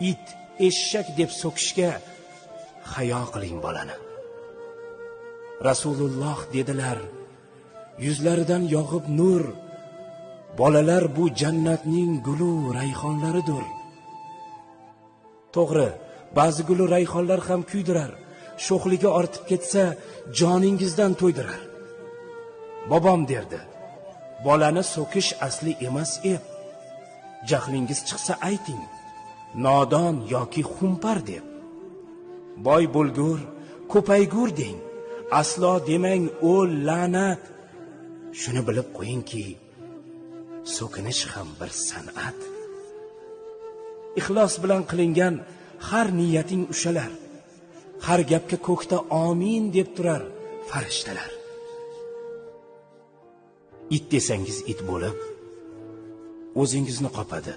it eshak deb so'kishga hayo qiling bolani. Rasululloh dedilar yuzlaridan yog'ib nur bolalar bu jannatning gulu rayhonlaridir. To'g'ri ba'zi gulu rayhonlar ham kuydirar sho'xligi ortib ketsa joningizdan to'ydirar. Bobom derdi bolani so'kish asli emas eb jahlingiz chiqsa ayting. Nodon yoki xumpar deb. Boy bo'lgur ko'paygur deng. Aslo demang o'l la'nat. Shuni bilib qo'yingki so'kinish ham bir san'at. Ixlos bilan qilingan har niyating ushalar. Har gapga ko'kda omin deb turar farishtalar. It desangiz it bo'lib o'zingizni qopadi.